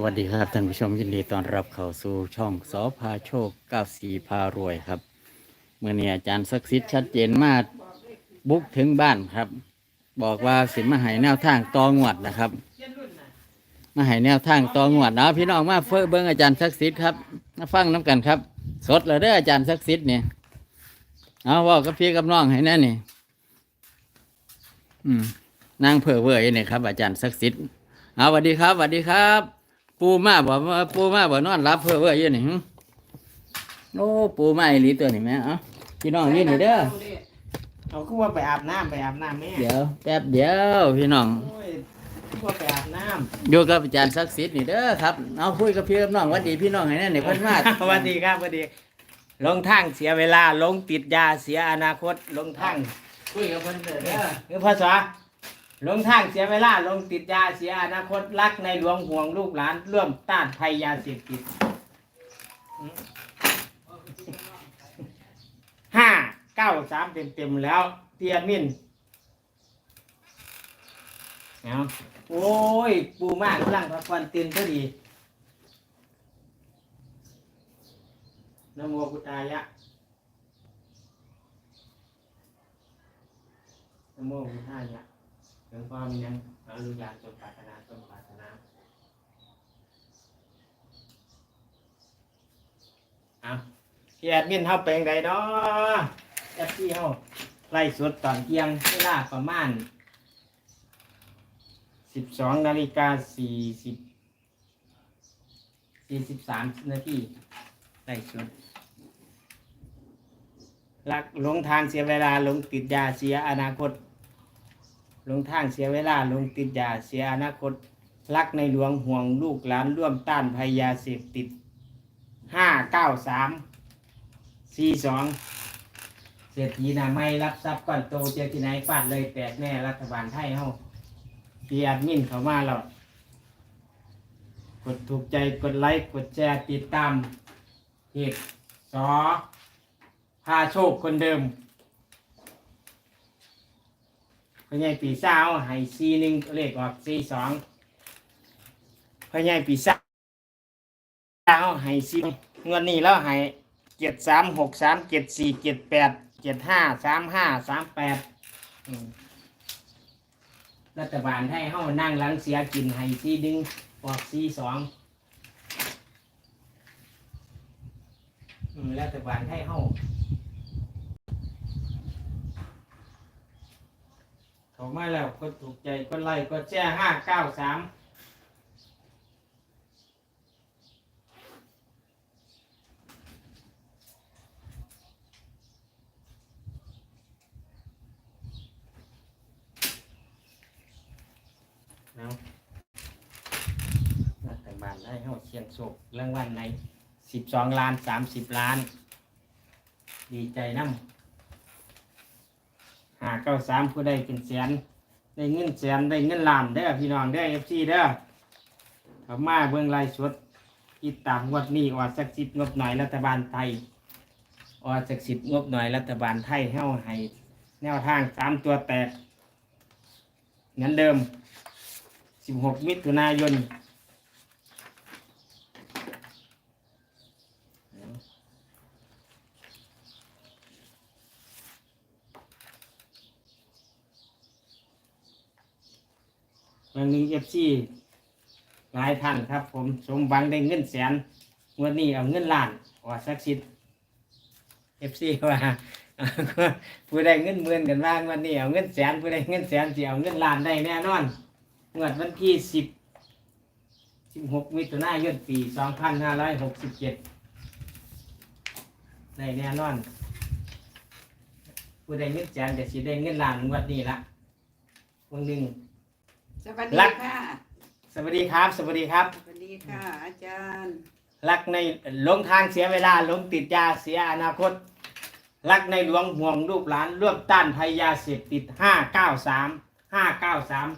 สวัสดีครับท่านผู้ชมยินดีต้อนรับเข้าสู่ช่องสอพาโชค94พารวยครับเมื่อนี้อาจารย์ศักดิ์สิทธิ์ชัดเจนมากบุกถึงบ้านครับ บอกว่าสิมาให้แนวทางตองวดนะครับ มาให้แนวทางตองวดนะพี่น้องมาเฟื่อเบิ้งอาจารย์ศักดิ์สิทธิ์ครับมาฟังน้กันครับ สดเลยเด้ออาจารย์ศักดิ์สิทธิ์เนี่ยเอาเว่ากับพี่กับน้องให้แน่นี่อืมนางเผื่อเวอร์เนี่ยครับ อาจารย์ศักดิ์สิทธิ์เอาสวัสดีครับสวัสดีครับ ปูมาบ่ว่าปูมาบ่นอนรับเพื่อเว้ยอยู่นี่หึโอ้ปูมาอีหลีตัวนี่แม่เอ้าพี่น้องนี่นี่เด้อเอาคือว่าไปอาบน้ำไปอาบน้ำแม่เดี๋ยวแป๊บเดียวพี่น้องโอ้ยคือว่าไปอาบน้อยู่กับอาจารย์ศักดิ์สิทธิ์นี่เด้อครับเอาคุยกับพี่กับน้องหวัดดีพี่น้องให้แน่นี่เพิ่นมาำสวัสดีครับสวัสดีลงทางเสียเวลาลงติดยาเสียอนาคตลงทางคุยกับเพิ่นเด้อเด้อคือภาษา ลงทางเสียเวลาลงติดยาเสียอนาคตรักในหลวงห่วงลูกหลานร่วมต้านภัยยาเสพติดห้าเก้าสามเต็มเต็มๆแล้ว เตียมินเอาโอ้ย ปูมากกำลังพักผ่อนตื่นพอดีนโมพุทธายะนโมพุทธายะ หลวงพ่อมียังอนุญาจงปรารถนาจงปรารถนาเอาพี่แอดมินเฮาไปยังไงเนาะแอดพี่เฮาไล่สดตอนเที่ยงเวลาประมาณสิบสองนาฬิกาสี่สิบสี่สิบสามนาทีไล่สดลักหลงทางเสียเวลาหลงติดยาเสียอนาคต หลงทางเสียเวลาหลงติดยาเสียอนาคต รักในหลวงห่วงลูกหลานร่วมต้านภัยยาเสพติดห้าเก้าสามสี่สองเศรษฐีนาไม่รับทรัพย์ก่อนโตเจอที่ไหนฟาดเลยแตกแน่รัฐบาลไทยเฮาพี่แอดมินเขามาแล้วกดถูกใจกดไลค์กดแชร์ติดตามเพจสอพาโชคคนเดิม พญายปีศาให้ซีหนึ่งเลขออกซีสองพญายปีศาจให้ซีเงินนี้แล้วให้เจ็ดสามหกสามเจ็ดสี่เจ็ดแปดเจ็ดห้าสามห้าสามแปดรัฐบาลให้เฮานั่งหลังเสียกินให้ซีดึงออกซีสองรัฐบาลให้เฮา เขามาแล้วก็ถูกใจก็ไล่ก็แจ้ห้าเก้าสามแล้วรัฐบาลได้ให้เชียงโศกรางวัลในสิบสองล้านสามสิบล้าน ดีใจน้ำ หาเก้าสามผู้ได้เป็นแสนได้เงินแสนได้เงินล้านเด้อพี่น้องเด้อเอฟซีเด้อเขามาเบิ่งรายชดติดตามงวดนี้ออดสักสิบงบหน่อยรัฐบาลไทยออดสักสิบงบหน่อยรัฐบาลไทยเฮ้าให้แนวทางสามตัวแตกเหมือนเดิมสิบหกมิถุนายน วันนี้เอฟซีหลายท่านครับ ผมสมหวังได้เงินแสนงวันนี้เอาเงินล้านว่าสักสิทเอฟซีว่าผู้ได้เงินหมื่นกันบ้างวันนี้เอาเงินแสนผู้ได้เงินแสนสิเอาเงินล้านได้แน่นอนงวดวันที่สิบสิบหกมิถุนายนปีสองพันห้าร้อยหกสิบเจ็ดได้แน่นอนผู้ได้เงินแสนจะสิได้เงินล้านงวดนี้ละวันหนึ่ง สวัสดีรักค่ะ สวัสดีครับ สวัสดีครับ สวัสดีค่ะ อาจารย์ รักในหลงทางเสียเวลาหลงติดยาเสียอนาคต รักในหลวงห่วงลูกหลานร่วมต้านภัยยาเสพติดห้าเก้าสามห้าเก้าสาม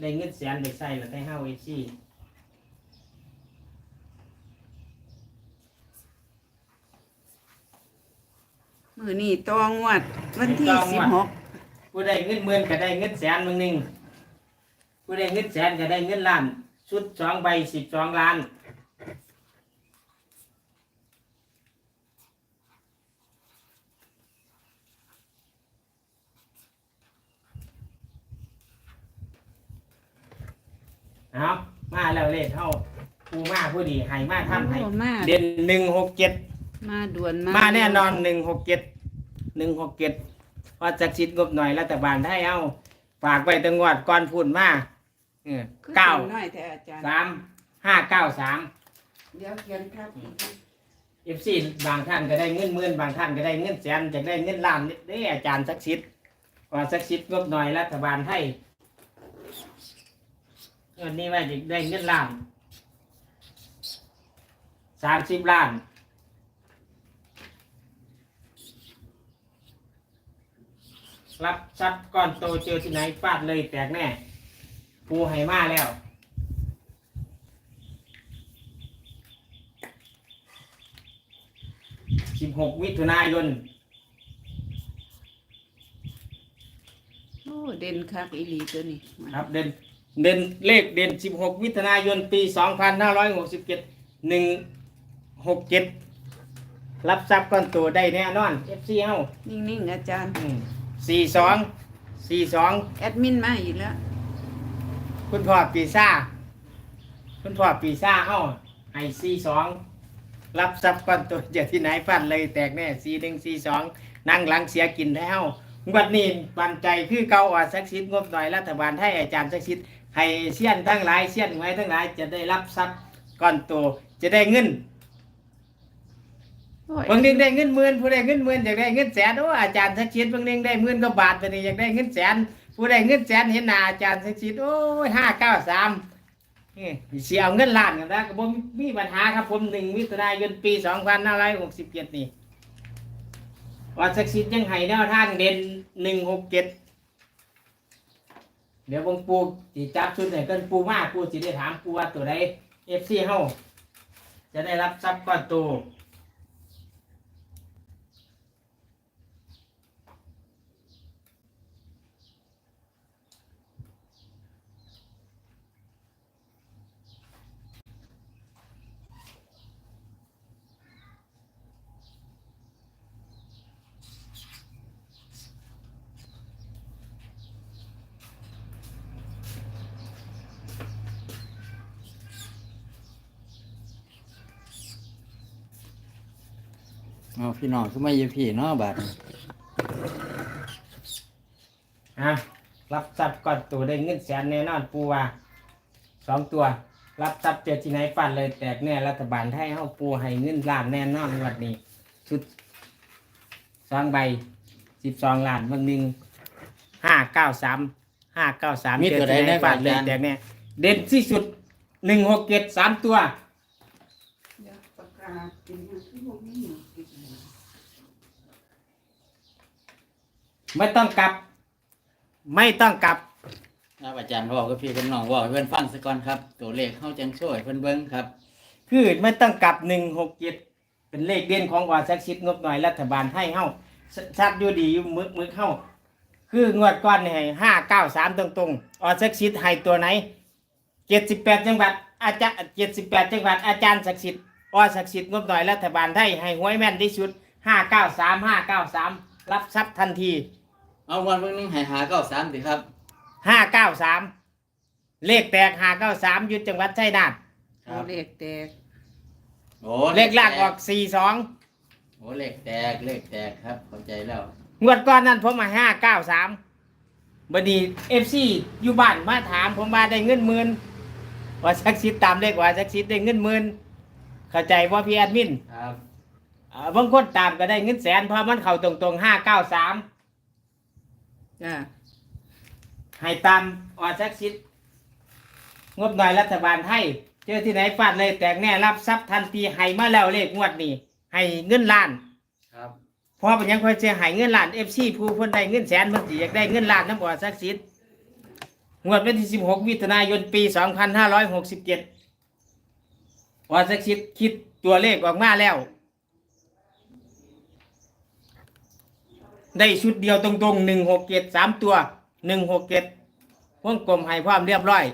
ได้เงินแสนได้ใส่แล้วได้ห้าเอซี่มือนี่ตองวด วันที่สิบหกผู้ได้เงินหมื่นก็ได้เงินแสนมึงหนึ่ง ผู้ได้เงินแสนก็ได้เงินล้าน ชุดสองใบสิบสองล้านเอามาแล้วเลขเท่าปูมาผู้ดีให้มาทำให้โอ้มาเด่นหนึ่งหกเจ็ด มาด่วนมามาแน่นอนหนึ่งหกเจ็ดหนึ่งหกเจ็ดว่าจักชิดงบหน่อยรัฐบาลได้เอาฝากไปตังวัดก่อนพูดมา เออคือเก้าน้อยแต่อาจารย์ สามห้าเก้าสามเดี๋ยวเขียนครับเอฟซีบางท่านก็ได้เงินหมื่นบางท่านก็ได้เงินแสนจะได้เงินล้านได้อาจารย์สักชิดว่าสักชิดงบหน่อยรัฐบาลให้เงินนี้ว่าจะได้เงินล้านสามสิบล้าน รับทรัพย์ก้อนโตเจอที่ไหนฟาดเลยแตกแน่ ปูให้มาแล้วสิบหกมิถุนายน โอ้เด่นคักอีหลีตัวนี้ครับเด่นเด่นเลขเด่นสิบหกมิถุนายน ปีสองพันห้าร้อยหกสิบเจ็ดหนึ่งหกเจ็ดรับทรัพย์ก้อนโตได้แน่นอนเอฟซีเฮานิ่งๆอาจารย์สี่สองสี่สองแอดมินมาอีกแล้ว คุณพ่อปีซ่าคุณพ่อปีซ่าเฮาให้สี่สองรับทรัพย์ก้อนโตจากที่ไหนฟันเลยแตกแน่สี่หนึ่งสี่สองนั่งหลังเสียกินแล้ววันนี้ปันใจคือเก่าอะสักชิดงบหน่อยรัฐบาลให้อาจารย์สักชิดให้เสี้ยนทั้งหลายเสี้ยนไว้ทั้งหลายจะได้รับทรัพย์ก้อนโตจะได้เงินโอ้ยบางนึงได้เงินหมื่นผู้ใดเงินหมื่นอยากได้เงินแสนโอ้อาจารย์สักชิดบางนึงได้หมื่นก็บาทไปนี่อยากได้เงินแสน ผู้ใดเงินแสนเห็นหน้าอาจารย์สักชิดโอ้ยห้าเก้าสามนี่สิเอาเงินล้านกันนะก็บ่มีปัญหาครับผมหนึ่งมิถุนายนปีสองพันห้าร้อยหกสิบเจ็ดนี่วัดศักดิ์สิทธิ์ยังให้แนวทางเด่นหนึ่งหกเจ็ดเดี๋ยวผมปูสิจับชุดไหนกันปูมากปูสิได้ถามปูว่าตัวใดเอฟซีเฮาจะได้รับทรัพย์ก้อนโต เอาพี่น้องขึ้นมาเยี่ยมพี่เนาะบาดนี้ฮะรับทรัพย์ก้อนโตได้เงินแสนแน่นอนปูว่าสองตัว รับทรัพย์เจอที่ไหนฟันเลยแตกแน่รัฐบาลให้เฮาปูให้เงินล้านแน่นอนงวันนี้ ชุดสองใบสิบสองล้านวันหนึ่งห้าเก้าสามห้าเก้าสามมีตัวใดได้ฟับานดเลยจานแตกแน่เด่นที่สุดหนึ่งหกเจ็ดสามตัวเดี๋ยวปากกาเป็นหยังคือบ่มีหยังติดมา ไม่ต้องกลับ ไม่ต้องกลับครับอาจารย์บอกกับพี่กับน้องบอกให้เพื่อนฟังสักก่อนครับ ตัวเลขเข้าจังช่วยเพื่อนเบิ้งครับ คือไม่ต้องกลับหนึ่งหกเจ็ดเป็นเลขเด่นของวาสักชิดงบหน่อยรัฐบาลให้เฮ้าชัดอยู่ดีอยู่มึกมึกเฮ้า คืองวดก้อนนี่ให้ห้าเก้าสามตรงตรงๆออสักชิดให้ตัวไหนเจ็ดสิบแปดจังหวัดอาจารย์เจ็ดสิบแปดจังหวัดอาจารย์ศักดิ์สิทธิ์ออศักดิ์สิทธิ์งบหน่อยรัฐบาลให้ให้หวยแม่นที่สุดห้าเก้าสามห้าเก้าสามรับทรัพย์ทันที เอาวันเพิ่งนึงให้หาเก้าสามสิครับห้าเก้าสามเลขแตกห้าเก้าสามยุดจังหวัดชัยนาทครัเอาบเลขแตกโอ้เลขล่างออกสี่สองโอ้เลขแตกเลขแตกครับ เข้าใจแล้วงวดก่อนนั้นผมมาห้าเก้าสามบัดนี้เอฟซีอยู่บ้านมาถามผมมาได้เงินหมื่นว่าสักชิดตามเลขว่าสักชิดได้เงินหมื่นเข้าใจว่าพี่แอดมินครับ อ่าบางคนตามก็ได้เงินแสนเพราะมันเข้าตรงๆห้าเก้าสาม จ้าให้ตามออสักชิดงบหน่อยรัฐบาลให้เจอที่ไหนฟาดเลยแตกแน่รับทรัพย์ทันทีให้มาแล้วเลขงวดนี้ให้เงินล้านครับเพราะเป็นหยังค่อยเสียหายเงินล้านเอฟซีผู้เพิ่นได้เงินแสนเพิ่นสิอยากได้เงินล้านน้ำบ่อสักสิทธิ์งวดวันที่16มิถุนายนปี2567ว่าสักสิทธิ์คิดตัวเลขออกมาแล้ว ได้ชุดเดียวตรงๆ167 3ตัว167วงกลมให้พร้อมเรียบร้อย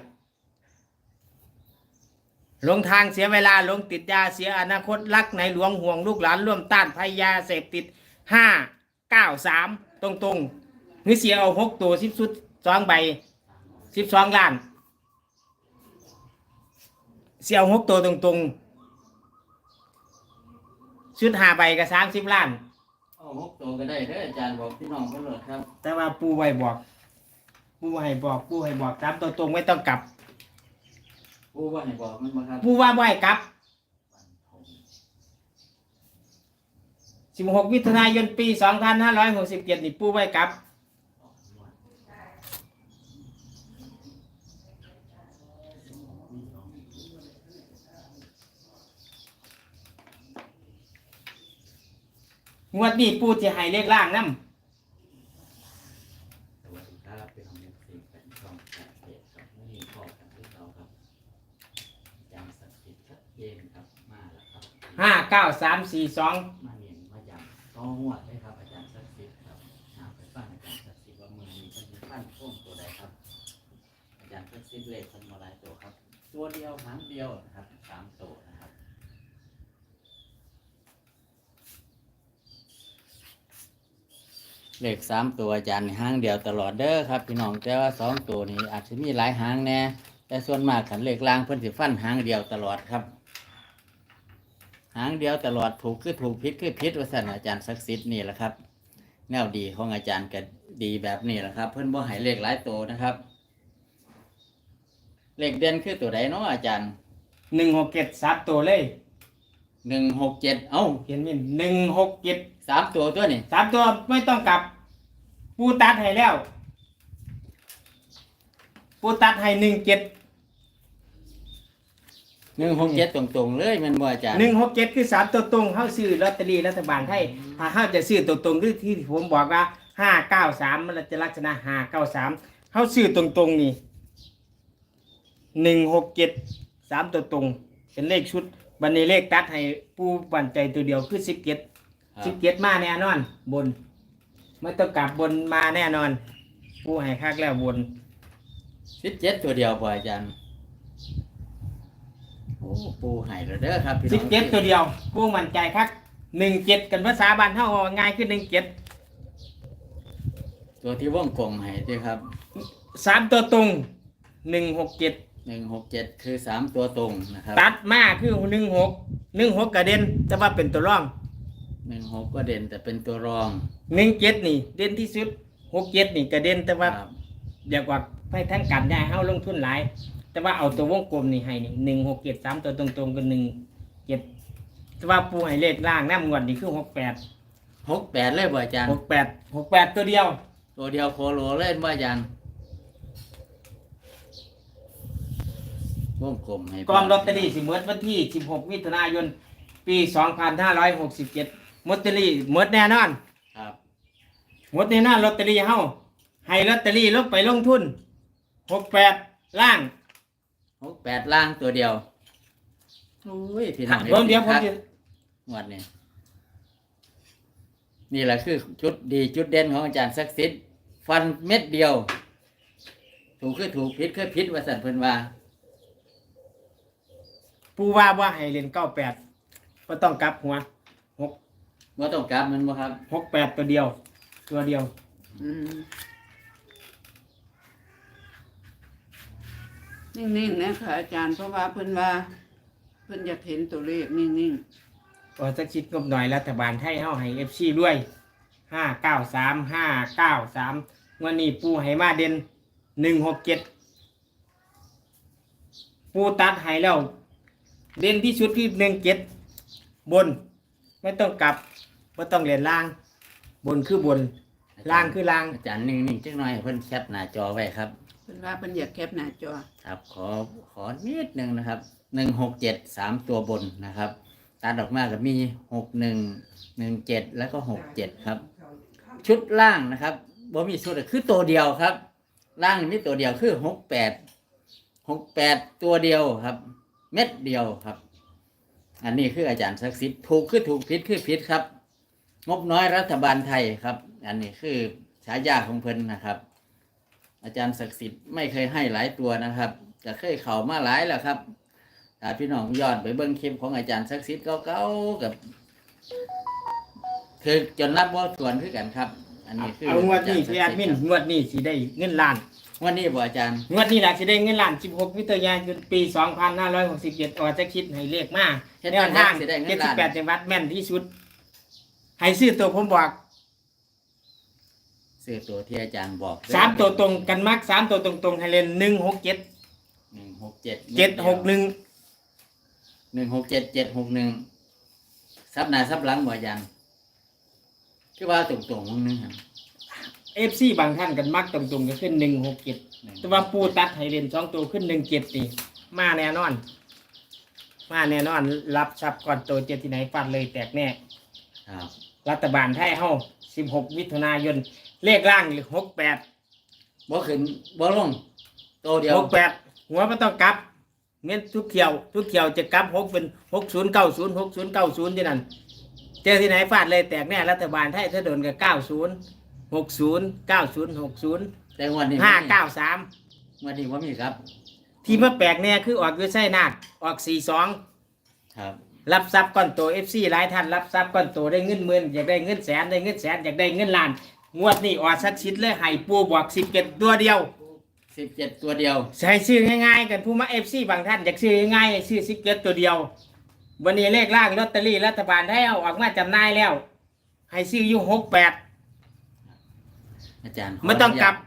หลงทางเสียเวลาหลงติดยาเสียอนาคตรักในหลวงห่วงลูกหลานร่วมต้านภัยาเสพติดห้าเก้าสามตรงตรงนี่เสียเอาหกตัวสิบสุดสองใบสิบสองล้าน เสียเอาหกตัวตรงตรงชุดห้าใบก็สามสิบล้าน เอาหกตัวก็ได้เด้ออาจารย์บอกพี่น้องเขาเลยครับแต่ว่าปูไว้บอก ปูให้บอกปูให้บอกตามตัวตรงไม่ต้องกลับ ผู้ว่าให้บอกมันบ่ครับปูว่าบ่ให้กลับ 16มิถุนายนปี2567นี่ปูไว้กลับ งวดนี้ปูจะให้เลขล่างนำสวัสดีครับเป็นของเด็กสี่เป็นช่องแปดเจ็ดครับไม่มีข้อกันที่เราครับอาจารย์ศักดิ์สิทธิ์ชัดเจนครับ มาแล้วครับ59342มาเนียนมาย้ำต้องงวดเลยครับ อาจารย์ศักดิ์สิทธิ์ครับหาไปฟังอาจารย์ศักดิ์สิทธิ์ว่ามือนี้เป็นฟันโค้งตัวใดครับ อาจารย์ศักดิ์สิทธิ์เลขเป็นมาหลายตัวครับ ตัวเดียวหางเดียวนะครับสามตัวนะครับ เลขสามตัวอาจารย์ห้างเดียวตลอดเด้อครับพี่น้องแต่ว่าสองตัวนี้อาจจะมีหลายหางแน่แต่ส่วนมากขันเลขล่างเพิ่นสิฟันหางเดียวตลอดครับ หางเดียวตลอดถูกคือถูกพิษคือพิษว่าสันอาจารย์ศักดิ์สิทธิ์นี่แหละครับ แนวดีของอาจารย์ก็ดีแบบนี้แหละครับ เพิ่นบ่ให้เลขหลายตัวนะครับ เลขเด่นคือตัวใดเนาะอาจารย์167ซับตัวเลยหนึ่งหกเจ็ดเอ้าเขียนเป็น167 สามตัวตัวนี่สามตัวไม่ต้องกลับ ปูตัดให้แล้ว ปูตัดให้หนึ่งเจ็ดหนึ่งหกเจ็ดตรงๆเลยแมันบ่อาจารย์หนึ่งหกเจ็ดคือสามตัวตรงเข้าซื้อลอตเตอรี่รัฐบาลไทยถ้าเข้าจะซื้อตัวตรงคือที่ผมบอกว่าห้าเก้าสามมันจะลักษณะห้าเก้าสามเข้าซื้อตรงตรงๆนี่หนึ่งหกเจ็ดสามตัวตรง เป็นเลขชุดบันนี้เลขตัดให้ผู้บันใจตัวเดียวคือสิบเจ็ดครับ สิบเจ็ดมาแน่นอน บนไม่ต้องกลับบนมาแน่นอน ผู้ให้คักแล้วบนสิบเจ็ดตัวเดียวบ่อาจารย์โอ้ปูให้แล้วเด้อครับพี่น้องสิบเจ็ดตัวเดียว ผู้มั่นใจคักหนึ่งเจ็ดกันภาษาบ้านเท่าง่ายขึ้นหนึ่งเจ็ดตัวที่ว่องกลมให้ด้วยครับสามตัวตรงหนึ่งหกเจ็ดหนึ่งหกเจ็ดคือสามตัวตรงนะครับตัดมาคือหนึ่งหกหนึ่งหกกระเด็นแต่ว่าเป็นตัวร่อง หนึ่งหกก็เด่นแต่เป็นตัวรองหนึ่งเจ็ดนี่ เด่นที่สุดหกเจ็ดนี่ก็เด่นแต่ว่าอย่าเกว่าไปทั้งกันได้เฮาลงทุนหลาย แต่ว่าเอาตัววงกลมนี่ให้นี่หนึ่งหกเจ็ดสามตัวตรงๆกันหนึ่งเจ็ดแต่ว่าปูให้เลขล่างน้ำงวดนี่คือหกแปดหกแปดเลยบ่อาจารย์ หกแปดหกแปดตัวเดียว ตัวเดียวโคโลเล่นบ่อาจารย์วงกลมให้กองลอตเตอรี่สิเมื่อวันที่ 16 มิถุนายน ปี 2567 มดตเรีหมดแน่นอนครับหมดแน่นอนลอตเตอรี่เฮาให้ลอตเตอรี่ลงไปลงทุนหกแปดล่างหกแปดล่างตัวเดียวโอ้ยพี่น้องเบิ่งเดี๋ยวผมจะหมดนี่ยนี่แหละคือจุดดีจุดเด่นของอาจารย์ศักดิ์สิทธิ์ฟันเม็ดเดียว ถูกคือถูกพิษคือพิษว่าสันเพิ่นว่า ปูว่าว่าให้เรียนเก้าแปดก็ต้องกลับหัว ว่าต้องกลับมันบ่ครับ หกแปดตัวเดียว ตัวเดียว อืมนิ่งๆนะคะอาจารย์เพราะว่าเพิ่นว่า เพิ่นอยากเห็นตัวเลขนิ่งพอสักชิดงบหน่อยรัฐบาลไทยเฮาให้เอฟซีด้วยห้าเก้าสามห้าเก้าสามวันนี้ปูให้มาเด่นหนึ่งหกเจ็ดปูตัดให้แล้ว เด่นที่สุดคือหนึ่งเจ็ดบน ไม่ต้องกลับ ไม่ต้องเรียนล่าง บนคือบน ล่างคือล่าง อาจารย์นิ่งๆจักหน่อยเพิ่นแคปหน้าจอไว้ครับๆเพิ่นว่าเพิ่นอยากแคปหน้าจอ ครับขอขอนิดหนึ่งนะครับหนึ่งหกเจ็ดสามตัวบนนะครับตัดออกมาก็มีหกหนึ่งหนึ่งเจ็ดแล้วก็หกเจ็ดครับ ชุดล่างนะครับบ่มีชุดอะคือตัวเดียวครับ ล่างนี่มีตัวเดียวคือหกแปดหกแปดตัวเดียวครับ เม็ดเดียวครับ อันนี้คืออาจารย์ศักดิ์สิทธิ์ถูกคือถูกผิดคือผิดครับ งบน้อยรัฐบาลไทยครับ อันนี้คือฉายาของเพิ่นนะครับ อาจารย์ศักดิ์สิทธิ์ไม่เคยให้หลายตัวนะครับจะเคยเข่ามาหลายแล้วครับถ้าพี่น้องย้อนไปเบิ่งคลิปของอาจารย์ศักดิ์สิทธิ์เก่าๆกับคือจนรับว่าส่วนคือกันครับ อันนี้คือเอางวดนี้พี่แอดมินงวดนี้สิได้เงินล้านงวันนี้บ่อาจารย์งวดนี้แหละสิได้เงินล้าน 16มิถุนายนปี 2567ออกจะคิดให้เลขมาเฮ็ดแนวทางสิได้เงินล้าน78จังหวัดแม่นที่สุด ให้ซื้อตัวผมบอกซื้อตัวที่อาจารย์บอกสามตัวตรงกันมักสามตัวตรงๆให้เล่น167หนึ่งหกเจ็ด761หนึ่งหกเจ็ดเจ็ดหกหนึ่งซับหน้าซับหลังบ่อาจารย์คือว่าตรงๆมึงนึงครับ FC บางท่านกันมักตรงๆก็ขึ้น167แต่ว่าปูตัดให้เล่นสองตัวขึ้นหนึ่งเจ็ดนี่มาแน่นอน มาแน่นอน รับทรัพย์ก่อนตัวเจ็ดที่ไหนฟันเลยแตกแน่ครับ รัฐบาลไทยเฮาสิบหกมิถุนายน เลขล่างหรือหกแปดบ่ขึ้นบ่ลงโตวเดียวหกแปดหัวไม่ต้องกลับเม้นทุกเที่ยว ทุกเที่ยวจะกลับหกเป็นหกศูนย์เก้าศูนย์หกศูนย์เก้าศูนย์ที่นั่นเจอที่ไหนฟาดเลยแตกแน่รัฐบาลไทยถ้าโดนกับเก้าศูนย์หกศูนย์เก้าศูนย์หกศูนย์แต่งวันนี้ห้าเก้าสามงวันนี้ว่ามีครับ ที่มาแปลกแน่คือออกด้วยไส้นาคออกสี่สองครับ รับทรัพย์ก้อนโตเอฟซีหลายท่านรับทรัพย์ก้อนโตได้เงินหมื่นอยากได้เงินแสนได้เงินแสนอยากได้เงินล้านงวดนี้ออดสักชิดเลยให้ปูบอกสิบเจ็ดตัวเดียวสิบเจ็ดตัวเดียว ใช้ชื่อง่ายๆ กันผู้มาเอฟซีบางท่านอยากซื้อง่ายๆซื้อสิบเจ็ดตัวเดียว วันนี้เลขล่างลอตเตอรี่รัฐบาลได้เอาออกมาจำหน่ายแล้ว ให้ซื้ออยู่หกแปดอาจารย์ขไม่ต้องกลับอา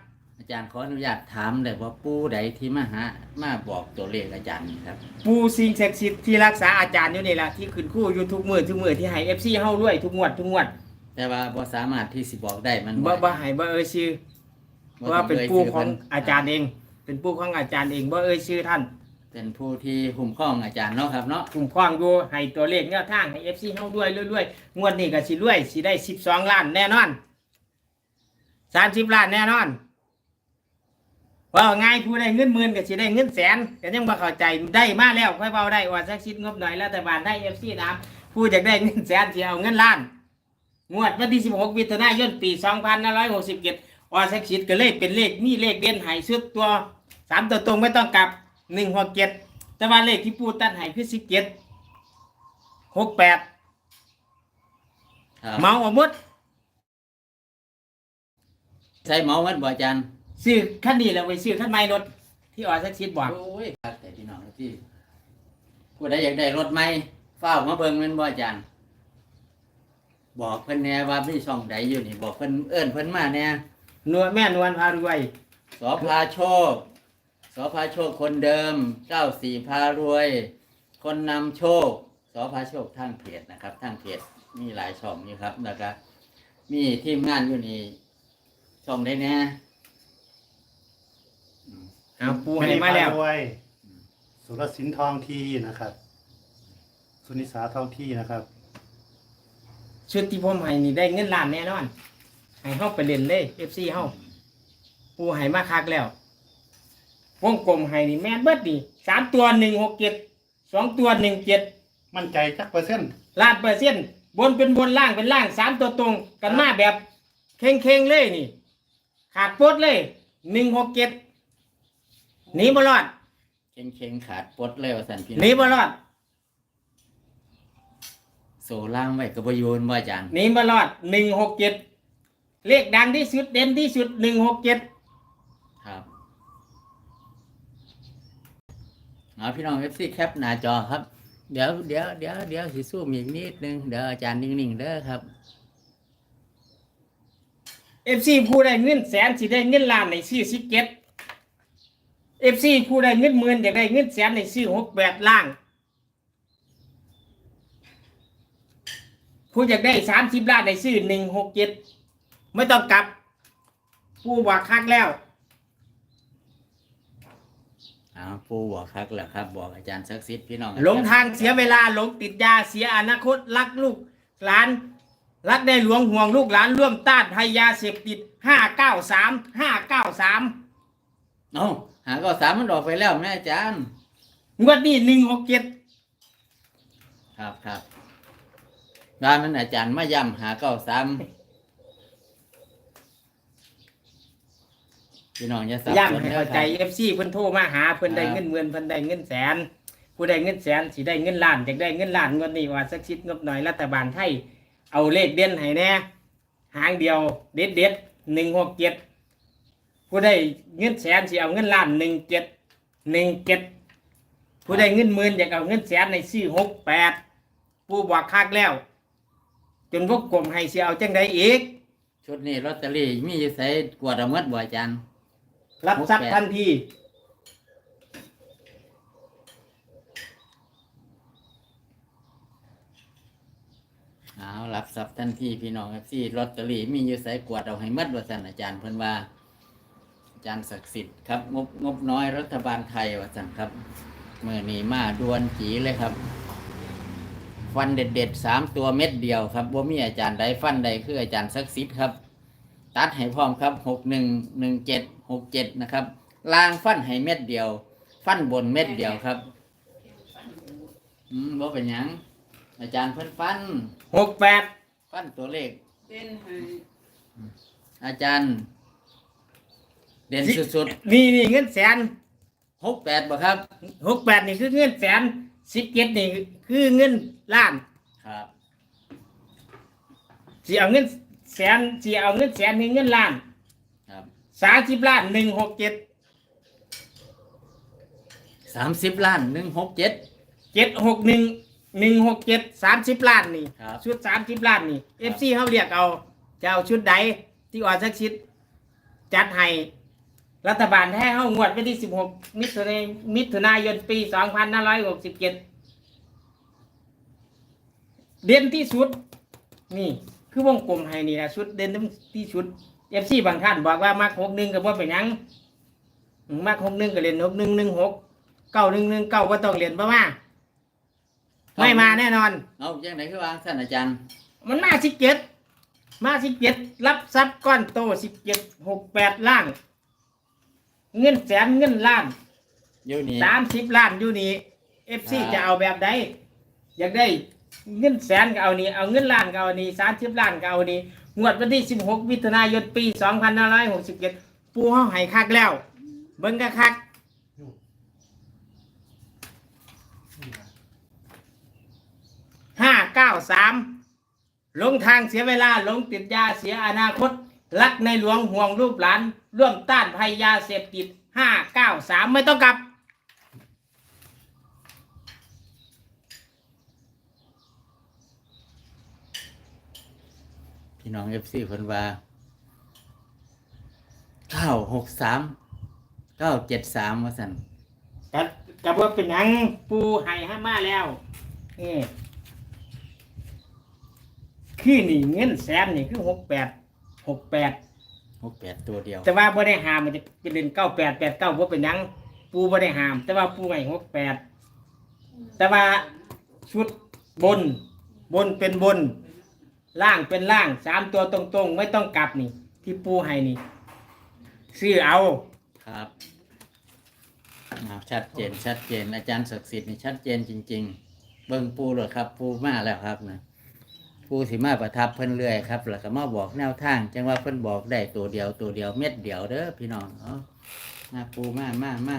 จารย์ขออนุญาตถามเลยว่าปู่ใดที่มาหามาบอกตัวเลขอาจารย์นี่ครับ ปูสิ่งศักดิ์สิทธิ์ที่รักษาอาจารย์อยู่นี่แหละที่ขึ้นคู่อยู่ทุกมือทุกมือที่ให้เอฟซีเฮาด้วยทุกงวดทุกงวดแต่ว่าบ่สามารถที่สิบอกได้มันบ่บ่ให้บ่เอ่ยชื่อเพราะว่าเป็นผู้ของอาจารย์เอง เป็นผู้ของอาจารย์เองบ่เอ่ยชื่อท่าน เป็นผู้ที่คุ้มครองอาจารย์เนาะครับเนาะกลุ่มครองอยู่ให้ตัวเลขแนวทางให้ FC เฮาด้วยรวยๆงวดนี้ก็สิรวยสิได้12ล้านแน่นอน30ล้านแน่นอน ว่าง่ายผู้ได้เงินหมื่นก็สิได้เงินแสนก็ยังบ่เข้าใจได้มาแล้วค่อยเบาได้ว่าสักชิดงบหน่อยรัฐบาลได้ FC ถามผู้อยากได้เงินแสนสิเอาเงินล้าน งวดวันที่16มิถุนายนปี2567ออสักชิดก็เลยเป็นเลขมีเลขเด่นให้สุดตัวสามตัวตรงไม่ต้องกลับ167แต่ว่าเลขที่ปูตัดให้คือ17หกแปดครับเมาเอาหมดใช้เมาส์มันบ่อาจารย์ ซื้อขั้นนี้แล้วไปซื้อขั้นไม่รถที่ออสักชิดบอกโอ้ยครับแต่พี่น้องที่ผู้ใดอยากได้รถใหม่ฝ้าวมาเบิ่งแมันบ่อาจารย์ บอกเพิ่นแหน่ว่ามีช่องใดอยู่นี่ บอกเพิ่นเอิ้นเพิ่นมาแหน่นวลแม่นวลพารวย สอพาโชค สอพาโชคคนเดิมเก้าสี่พารวย คนนำโชค สอพาโชคทางเพจนะครับทางเพจมีหลายช่องอยู่ครับแล้วก็มีทีมงานอยู่นี่ช่องได้แน่อืม เอาปูให้มาแล้วได้วยสุรสินทองที่นะครับ สุนิสาทองที่นะครับ ชุดที่ผมให้นี่ได้เงินล้านแน่นอน ให้เฮาไปเล่นเลยเอฟซีเฮาปูให้มาคักแล้ว วงกลมให้นี่แม่นเบิดนี่สามตัวหนึ่งหกเจ็ดสองตัวหนึ่งเจ็ดมั่นใจจักเปอร์เซ็นต์ล้านเปอร์เซ็นต์บนเป็นบนล่างเป็นล่างสามตัวตรงกันมาแบบเข่งเข่งๆเลยนี่ ขาดโพดเลยหนึ่งหกเจ็ด หนีบ่รอดเข่งเข่งๆขาดปลดเลยว่าสันพี่หนีบ่รอดโซล่างไว้กับบอยูนบ่อาจารย์หนีบ่รอดหนึ่งหกเจ็ดเลขดังที่สุดเด่นที่สุดหนึ่งหกเจ็ดครับเอาพี่น้องเอฟซีแคปหน้าจอครับ เดี๋ยวเดี๋ยวเดี๋ยวเดี๋ยวสิสู้มอีกนิดนึงเดี๋ยวอาจารย์นิ่งๆเด้อครับเอฟซีผู้ได้เงินแสนสิได้เงินล้านในซื้อสิบเจ็ด เอฟซีผู้ได้เงินหมื่นอยากได้เงินแสนในซื้อหกแปดล่าง ผู้อยากได้สามสิบล้านในซื้อหนึ่งหกเจ็ดไม่ต้องกลับ ผู้บอกคักแล้วเอาปูบอกครับแหละครับ บอกอาจารย์ศักดิ์สิทธิ์พี่น้องหลงทางเสียเวลาหลงติดยาเสียอนาคตรักลูกหลานรักได้หลวงห่วงลูกหลานร่วมต้านภัยยาเสพติดห้าเก้าสามห้าเก้าสามเอา หาก็สามมันออกไปแล้วแม่อาจารย์งวดนี้หนึ่งหกเจ็ดครับครับร้านมันอาจารย์มาย้ำหาเก้าสามพี่น้องอย่าสับสนย่ำให้เข้าใจด้อครับเอฟซีเพิ่นโทรมาหาเพิ่นได้ครับเงินเงินเพิ่นได้เงินแสน ผู้ได้เงินแสนสิได้เงินล้านอยากได้เงินล้านงวดนี้ว่าสักชิดงบหน่อยรัฐบาลไทยเอาเลขเด่นให้แน่หางเดียวเด็ดเด็ดหนึ่งหกเจ็ด ผู้ได้เงินแสนสิเอาเงินล้านหนึ่งเจ็ดหนึ่งเจ็ดผู้ได้เงินหมื่นอยากเอาเงินแสนในสี่หกแปดผู้บอกคักแล้ว จนพวกกลมให้เสียเอาจังใดอีก ชุดนี้ลอตเตอรี่มีอยู่ใส่กวดเอาหมดบ่อาจารย์ รับทรัพย์ทันทีเอารับทรัพย์ทันทีพี่น้องครับที่ลอตเตอรี่มีอยู่ใส่กวดเอาให้หมดว่าสั่นอาจารย์เพิ่นว่าอา จารย์ศักดิ์สิทธิ์ครับ งบงบน้อยรัฐบาลไทยว่าสั่นครับเมื่อนี้มาดวนจีเลยครับ ฟันเด็ดเด็ดๆสามตัวเม็ดเดียวครับว่ามีอาจารย์ใดฟันใดคืออาจารย์ศักดิ์สิทธิ์ครับ ตัดให้พร้อมครับหกหนึ่งหนึ่งเจ็ดหกเจ็ดนะครับล่างฟันให้เม็ดเดียว ฟันบนเม็ดเดียวครับ อืมบ่เป็นหยัง อาจารย์เพิ่นฟัน หกแปด ฟันตัวเลขเต้นให้ อาจารย์ เด่นสุดนี่นี่เงินแสนๆหกแปดบ่ครับ หกแปดนี่คือเงินแสนสิบเจ็ดนี่คือเงินล้านครับสิเอาเงินแสนสิเอาเงินแสนนี่เงินล้านครับ สามสิบล้านหนึ่งหกเจ็ดสามสิบล้านหนึ่งหกเจ็ดเจ็ดหกหนึ่งหนึ่งหกเจ็ดสามสิบล้านนี่ ครับ ชุดสามสิบล้านนี่เอฟซีเขาเรียกเอา จะเอาชุดใดที่อ่อนสักชิด จัดให้ รัฐบาลให้เข้างวดวันที่สิบหกมิถุนายนมิถุนายนปีสองพันห้าร้อยหกสิบเจ็ดเด่นที่สุด นี่ คือวงกลมให้นี่นะชุดเด่นที่สุดเอฟซีบางท่านบอกว่ามักหกหนึ่งกับว่าเป็นหยังมักหกหนึ่งก็เรียนหกหนึ่งหนึ่งหกเก้าหนึ่งหนึ่งเก้าก็ต้องเรียนเพราะว่าไม่มาแน่นอน เอาจังไหนคือวางท่านอาจารย์ มันมาสิบเจ็ดมาสิบเจ็ดรับทรัพย์ก้อนโตสิบเจ็ดหกแปดล้าน เงินแสนเงินล้านอยู่นี่สามสิบล้านอยู่นี่เอฟซีครับจะเอาแบบใดอยากได้เงินแสนก็เอานี่เอาเงินล้านก็เอานี่สามสิบล้านก็เอานี่งวดวันที่สิบหกมิถุนายนปีสองพันห้าร้อยหกสิบเจ็ดปูห้าให้คักแล้ว เบิ้งก็คักห้าเก้าสามหลงทางเสียเวลาหลงติดยาเสียอนาคต รักในหลวงห่วงรูปหลาน ร่วมต้านภัยยาเสพติดห้าเก้าสามไม่ต้องกลับ พี่น้องเอฟซีเพิ่นว่าเก้าหกสามเก้าเจ็ดสามว่าสั่นกับกับว่าเป็นหยังปูให้ให้มาแล้วนี่คือนี่เงินแสนนี่คือหกแปด หกแปดหกแปดตัวเดียวแต่ว่าบ่ได้หามมันจะจะเป็นเก้าแปดแปดเก้าว่าเป็นหยังปูบ่ได้หาม แต่ว่าปูให้หกแปดแต่ว่าชุดบน บนเป็นบน ล่างเป็นล่างสามตัวตรงๆ ไม่ต้องกลับนี่ ที่ปูให้นี่ซื้อเอาครับอ้าวชัดเจนชัดเจนอาจารย์ศักดิ์สิทธิ์นี่ชัดเจนจริง ๆ เบิ่งปูเลยครับปูมาแล้วครับนะ ปูสิมาประทับเพิ่นเรื่อยครับแล้วก็มาบอกแนวทาง จังว่าเพิ่นบอกได้ตัวเดียวตัวเดียวเม็ดเดียวเด้อพี่น้องเอามาปูมามามา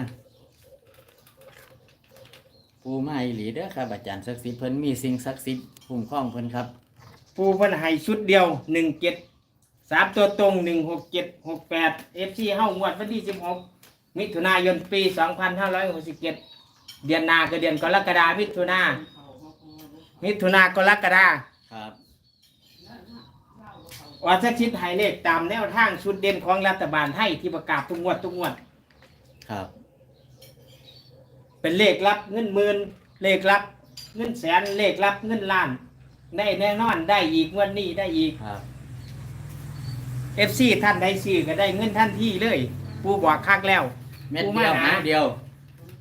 ปูมาอีหลีเด้อครับ อาจารย์ศักดิ์สิทธิ์เพิ่นมีสิ่งศักดิ์สิทธิ์คุ้มครองเพิ่นครับ ปูเพิ่นให้ชุดเดียวหนึ่งเจ็ดสามตัวตรงหนึ่งหกเจ็ดหกแปดเอฟซีเข้างวดวันที่สิบหกมิถุนายนปีสองพันห้าร้อยหกสิบเจ็ดเดือนนาก็เดือนกรกฎามิถุนามิถุนากรกฎา ครับวัชชิดไฮเลขตามแนวทางชุดเด่นของรัฐบาลให้ที่ประกาศทุกงวดทุกงวด ครับ เป็นเลขรับเงินหมื่นเลขรับเงินแสนเลขรับเงินล้าน ได้แน่นอนได้อีกงวดนี้ได้อีกครับ เอฟซีท่านใดซื้อก็ได้เงินท่านที่เลย ปูบอกคักแล้ว เม็ดปูเดียวมาหาหางเดียว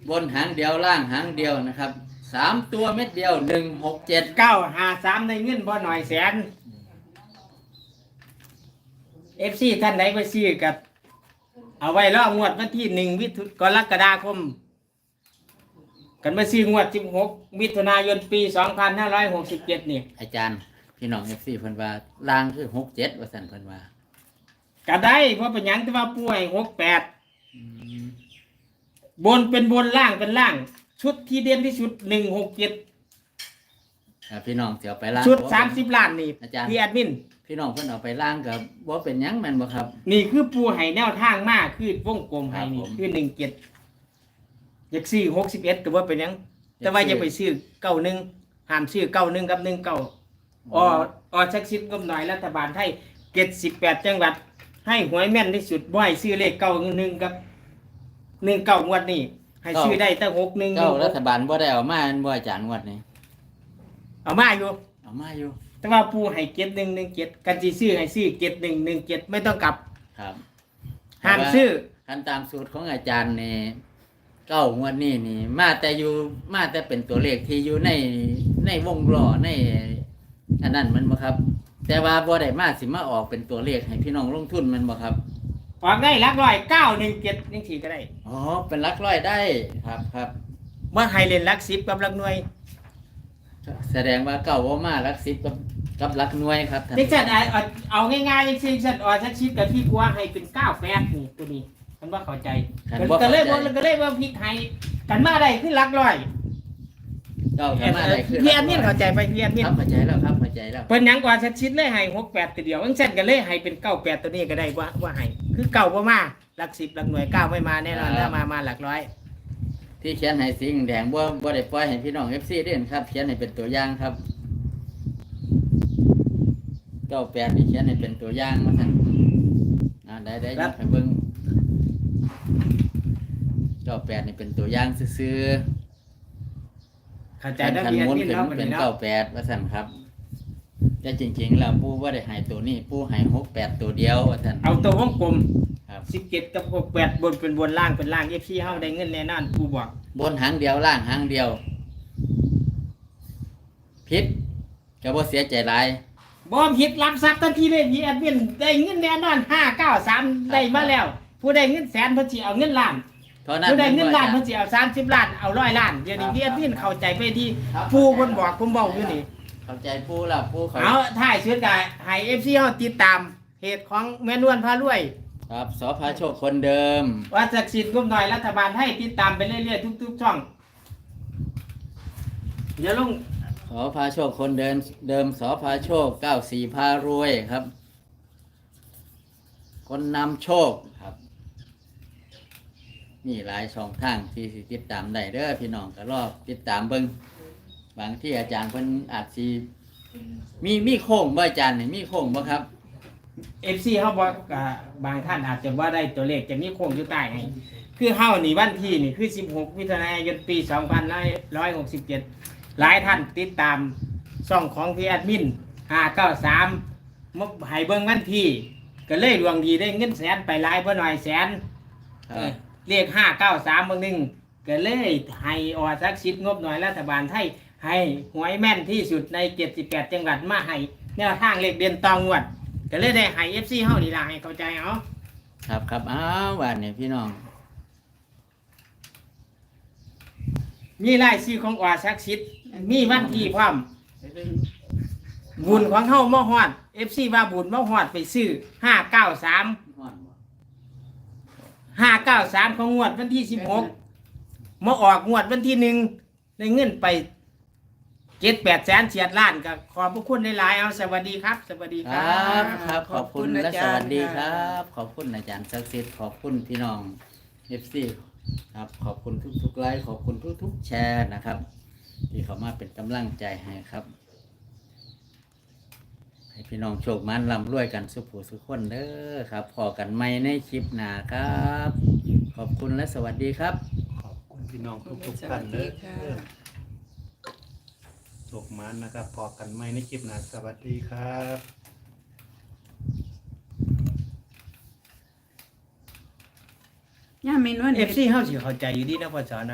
บนหางเดียวล่างหางเดียวนะครับ สามตัวเม็ดเดียวหนึ่งหกเจ็ดเก้าหาสามในเงินบ่หน่อยแสนเอฟซีท่านใดไปซื้อกับเอาไว้รอบงวดวันที่หนึ่งวิถุกรกฎาคม กันมาซื้องวดสิบหกมิถุนายนปีสองพันห้าร้อยหกสิบเจ็ดนี่อาจารย์ พี่น้องเอฟซีเพิ่นว่าล่างคือหกเจ็ดว่าสันเพิ่นว่าก็ได้เพราะเป็นหยังแต่ว่าป่วยหกแปดอืมบนเป็นบนล่างเป็นล่าง ชุดที่เด่นที่สุดหนึ่งหกเจ็ดอ่าพี่น้องเสียวไปล่างชุดบ่สามสิบล้านนี่อาจารย์พี่แอดมิน พี่น้องเพิ่นเอาไปล่างกับบ่เป็นหยังแม่นบ่ครับ นี่คือปูไห้แนวทางมากคือวงกลมไห้นี่ครับผม คือหนึ่งเจ็ดอยากซื้อหกสิบเอ็ดก็ว่าเป็นหยัง แต่ว่าอย่าไปซื้อเก้าหนึ่งห้ามซื้อเก้าหนึ่งกับหนึ่งเก้าอออสักชิดก็หน่อยรัฐบาลไทยเจ็ดสิบแปดจังหวัด ให้หวยแม่นที่สุดบ่ให้ซื้อเลขเก้าหนึ่งกับหนึ่งเก้างวดนี่ ให้ซื้อได้ตั้งหกหนึ่งเก้ารัฐบาลบ่ได้เอามาอันบ่อาจารย์งวดนี้เอามาอยู่ เอามาอยู่ แต่ว่าปูให้เจ็ดหนึ่งหนึ่งเจ็ดกันจีซื้อให้ซื้อเจ็ดหนึ่งหนึ่งเจ็ดไม่ต้องกลับครับห้ามซื้อคันตามสูตรของอาจารย์นี่เก้างวดนี้นี่ มาแต่อยู่มาแต่เป็นตัวเลขที่อยู่ในในวงล้อในอันนั้นมันบ่ครับ แต่ว่าบ่ได้มาสิมาออกเป็นตัวเลขให้พี่น้องลงทุนแมันบ่ครับ ออกได้หลักร้อยเก้าหนึ่งเจ็ดยังสี่ก็ได้อ๋อ เป็นหลักร้อยได้ครับครับ ว่าให้เล่นหลักสิบกับหลักหน่วยแสดงว่าเก้าว่ามาหลักสิบกับกับหลักหน่วยครับท่านนี่ฉันเอาเอาเอาง่ายๆยังสี่ฉันออกสักชิดกับพี่กลัวให้เป็นเก้าแปดนี่ตัวนี้มันว่าเข้าใจคันก็บ่ก็เข้าเลยใจว่าก็เลยว่าพี่ให้กันมาได้ขึ้นหลักร้อย เก้าจะมาได้คือพี่แอดมินเข้าใจไปพี่แอดมินครับเข้าใจแล้วครับเข้าใจแล้วเป็นหยังกว่าสักชิดเลยให้หกแปดตัวเดียวยังฉันก็เลยให้เป็นเก้าแปดตัวนี้ก็ได้ว่าว่าให้คือเก้าว่ามาหลักสิบหลักหน่วยเก้าไม่มาแน่นอนถ้ามามาหลักร้อย ที่เขียนให้สีแดงบ่บ่ได้ปล่อยให้พี่น้อง FC เด่นครับเขียนให้เป็นตัวอย่างครับเก้าแปดนี่เขียนให้เป็นตัวอย่างมาท่านอ่าได้ได้ครัยบกให้เบิ่งเก้าแปดนี่เป็นตัวอย่างซื่อ เข้าๆใจได้คันพี่แอดหมุนมินขึ้นเนาะเป็นเนาะเก้าแปดว่าท่านครับแต่จริงๆแล้วปู่ว่าได้ให้ตัวนี้ปู่ให้หกแปดตัวเดียวว่าท่านเอาตัววงกลมครับ สิบเจ็ดกับหกแปดบนเป็นบนล่างเป็นล่างเอฟซีเฮาได้เงินแน่นอนกูบอกบนหางเดียวล่างหางเดียวพิษก็บ่เสียใจหลาย บอมผิดรับทรัพย์ทันทีเลยพี่แอดมินได้เงินแน่นอนห้าเก้าสามได้มาแล้ว ผู้ได้เงินแสนเพิ่นสิเอาเงินล้าน เท่านั้นผู้ได้เงินล้านมัเพิ่นสิเอาสามสิบล้านเอาร้อยล้านเดี๋ยวนี้พี่แอดมินเข้าใจไปที่ครับผู้เพิ่นบอกผมบอกอยู่นี่ เข้าใจปูแล้วปูเขาเอาถ่ายชุดกายให้เอฟซีเฮาติดตามเพจของแม่นวลพารวย ครับสพาโชคคนเดิม ว่าศักดิ์สิทธิ์กุมหน่อยรัฐบาลให้ติดตามไปเรื่อยๆทุก ๆ ช่องเดี๋ยวลงสพาโชคคนเดิมเดิมสพาโชคเก้าสี่พารวยครับ คนนำโชคครับ มีหลายช่องทางที่สิติดตามได้เด้อพี่น้องก็รอบติดตามเบิ่งบางที่อาจารย์เพิ่นอาจสิมีมีโค้งบ่อาจารย์นี่มีโค้งบ่ครับเอฟซีเขาบอกกับบางท่านอาจจะว่าได้ตัวเลขจะมีโคงอยู่ใต้ให้คือเฮานี่วันที่นี่คือ 16มิถุนายนปี 2567 หลายท่านติดตามช่องของพี่แอดมิน593มกให้เบิ่งวันที่ ก็เลยดวงดีได้เงินแสนไปหลายบ่หน่อยแสนค เอรับอเรียก593บางหนึงก็เลยให้ออสักชิดงบหน่อยรัฐบาลไทยให้หวยแม่นที่สุดใน78จังหวัดมาให้แนวทางเลขเด่นตองงวดก็เลยได้ให้ FC เฮานี่ล่ะให้เข้าใจเอาครับครับอ้าววันนี้พี่น้อง มีรายชื่อของอศักดิ์สิทธิ์มีวันที่พร้อมบุญของเฮามาฮอด FC ว่าบุญมาฮอดไปซื้อ 593 593ของงวดวันที่16มาออกงวดวันที่หนึ่งได้เงินไป7 8แสนเฉียดล้านก็ขอบพระคุณหลายๆเอาสวัสดีครับ สวัสดีคครัรับครับ ขอบคุณขอบคุณและอาสจารย์ วัสดีคค่ะรับ ขอบคุณอาจารย์ศักดิ์สิทธิ์ขอบคุณพี่น้องเอฟซีครับขอบคุณทุกๆไลค์ขอบคุณทุกๆ แชร์นะครับ ที่เขามาเป็นกำลังใจให้ครับ ให้พี่น้องโชคมันร่ำรวยกันสุขผู้สุขคนเด้อครับพอกันใหม่ในคลิปหน้าครับ ขอบคุณและสวัสดีครับ ขอบคุณพี่น้องทุกสๆท่าวันสเด้ดีอค่ะโชคมันนะครับ พอกันไหมในคลิปหน้าสวัสดีครับย่าเมนวัน FC เฮาสิเข้าใจอยู่ดีนะพ่อสอนนะ